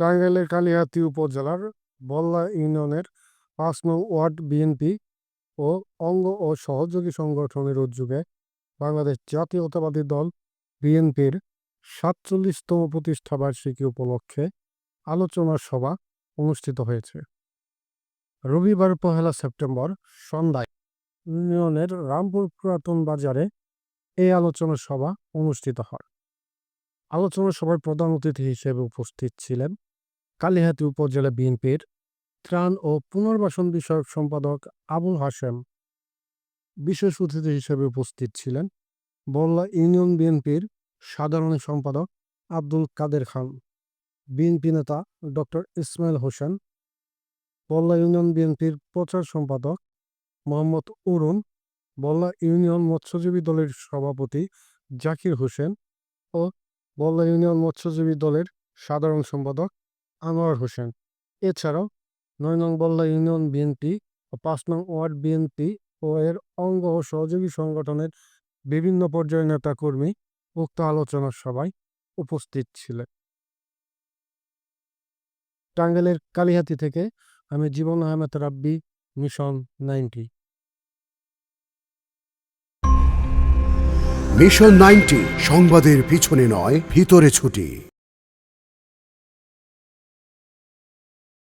টাঙ্গাইলের কালিহাতী উপজেলার বল্লা ইউনিয়নের পাঁচ নং ওয়ার্ড বিএনপি ও অঙ্গ ও সহযোগী সংগঠনের উদ্যোগে বাংলাদেশ জাতীয়তাবাদী দল বিএনপির সাতচল্লিশতম প্রতিষ্ঠাবার্ষিকী উপলক্ষে আলোচনা সভা অনুষ্ঠিত হয়েছে। রবিবার পহেলা সেপ্টেম্বর সন্ধ্যায় ইউনিয়নের রামপুর পুরাতন বাজারে এই আলোচনা সভা অনুষ্ঠিত হয়। আলোচনা সভায় প্রধান অতিথি হিসেবে উপস্থিত ছিলেন কালিহাতী উপজেলা বিএনপির ত্রাণ ও পুনর্বাসন বিষয়ক সম্পাদক আবুল হাসেম বিশেষ অতিথি হিসেবে উপস্থিত ছিলেন। বল্লা ইউনিয়ন বিএনপির সাধারণ সম্পাদক আব্দুল কাদের খান, বিএনপি নেতা ডক্টর ইসমাইল হোসেন বল্লা ইউনিয়ন বিএনপির প্রচার সম্পাদক মোহাম্মদ অরুণ বল্লা ইউনিয়ন মৎস্যজীবী দলের সভাপতি জাকির হোসেন ও বল্লা ইউনিয়ন মৎস্যজীবী দলের সাধারণ সম্পাদক আনোয়ার হোসেন। এছাড়াও নয় নং বল্লা ইউনিয়ন বিএনপি ও পাঁচ নং ওয়ার্ড বিএনপি ও এর অঙ্গ ও সহযোগী সংগঠনের বিভিন্ন পর্যায়ের নেতাকর্মী উক্ত আলোচনা সভায় উপস্থিত ছিলেন। টাঙ্গাইলের কালিহাতি থেকে আমি Jibon Ahmed Rabbi, mission ninety. Mission ninety সংবাদের পিছনে নয়, ভিতরে ছুটি।